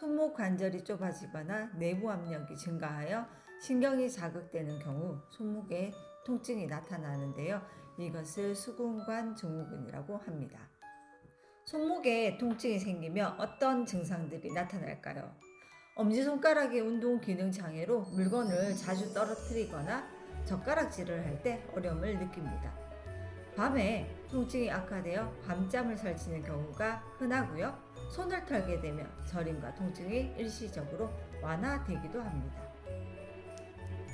손목 관절이 좁아지거나 내부 압력이 증가하여 신경이 자극되는 경우 손목에 통증이 나타나는데요. 이것을 수근관 증후군이라고 합니다. 손목에 통증이 생기면 어떤 증상들이 나타날까요? 엄지손가락의 운동 기능 장애로 물건을 자주 떨어뜨리거나 젓가락질을 할 때 어려움을 느낍니다. 밤에 통증이 악화되어 밤잠을 설치는 경우가 흔하고요. 손을 털게 되면 저림과 통증이 일시적으로 완화되기도 합니다.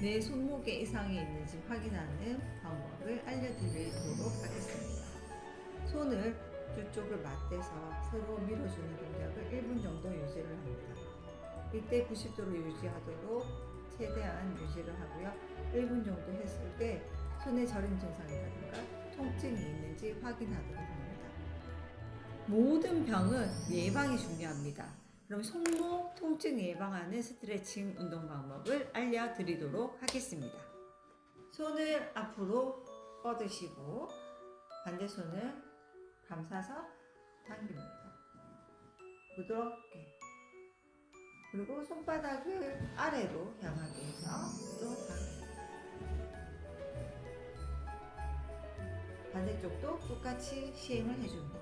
내 손목에 이상이 있는지 확인하는 방법을 알려드리도록 하겠습니다. 손을 두 쪽을 맞대서 서로 밀어주는 동작을 1분 정도 유지를 합니다. 이때 90도로 유지하도록 최대한 유지를 하고요. 1분 정도 했을 때 손의 저림 증상이라든가 통증이 있는지 확인하도록 합니다. 모든 병은 예방이 중요합니다. 그럼 손목 통증 예방하는 스트레칭 운동 방법을 알려드리도록 하겠습니다. 손을 앞으로 뻗으시고 반대 손을 감싸서 당깁니다. 부드럽게. 그리고 손바닥을 아래로 향하게 반대쪽도 똑같이 시행을 해줍니다.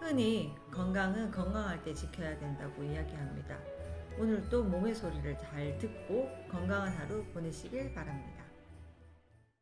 흔히 건강은 건강할 때 지켜야 된다고 이야기합니다. 오늘도 몸의 소리를 잘 듣고 건강한 하루 보내시길 바랍니다.